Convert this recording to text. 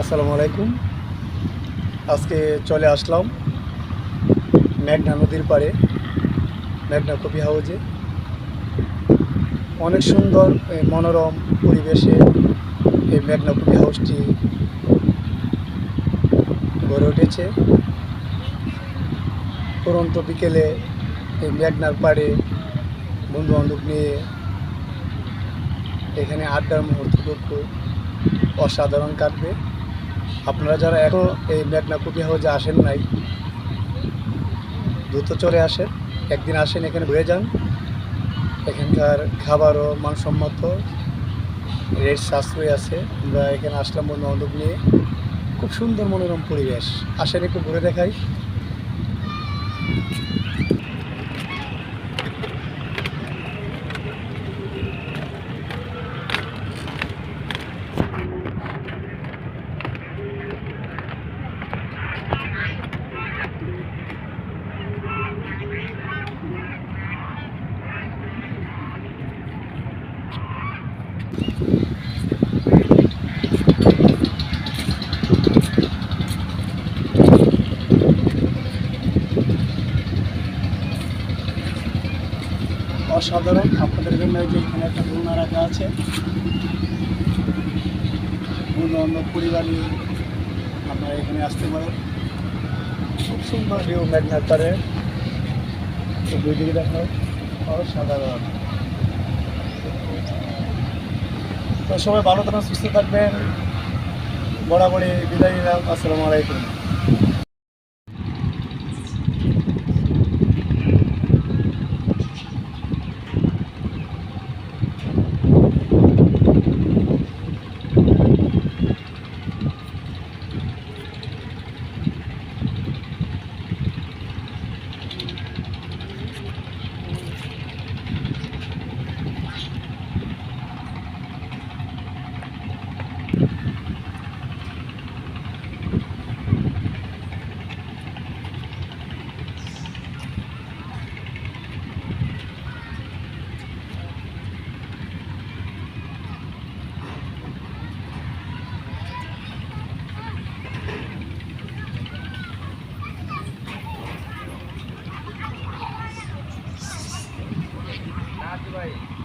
আসসালামু আলাইকুম। আজকে চলে আসলাম মেঘনা নদীর পাড়ে, মেঘনা কফি হাউজে অনেক সুন্দর মনোরম পরিবেশে এই মেঘনা কফি হাউসটি গড়ে উঠেছে। পরন্ত বিকেলে এই মেঘনার পাড়ে বন্ধু বান্ধব নিয়ে এখানে আড্ডার মুহূর্তটুকু অসাধারণ কাটবে। আপনারা যারা এখন এই মেঘনা কপি হাউজে আসেন নাই, দ্রুত চলে আসেন। একদিন আসেন, এখানে ঘুরে যান। এখানকার খাবারও মানসম্মত রেট সাশ্রয় আছে। আমরা এখানে আসলাম বন্ধু বান্ধব নিয়ে। খুব সুন্দর মনোরম পরিবেশ। আসেন, একটু ঘুরে দেখাই। অসাধারণ। আপনাদের জন্য যে এখানে একটা দোলনা রাখা আছে। অন্য অন্য পরিবার নিয়ে আপনারা এখানে আসতে পারেন। খুব সুন্দর ভিউ মেঘনার পারে দুই দিকে দেখাও। অসাধারণ। তো সবাই ভালো থাকবেন সুস্থ থাকবেন। বরাবরই বিদায় নিলাম আসসালামু আলাইকুম। vai.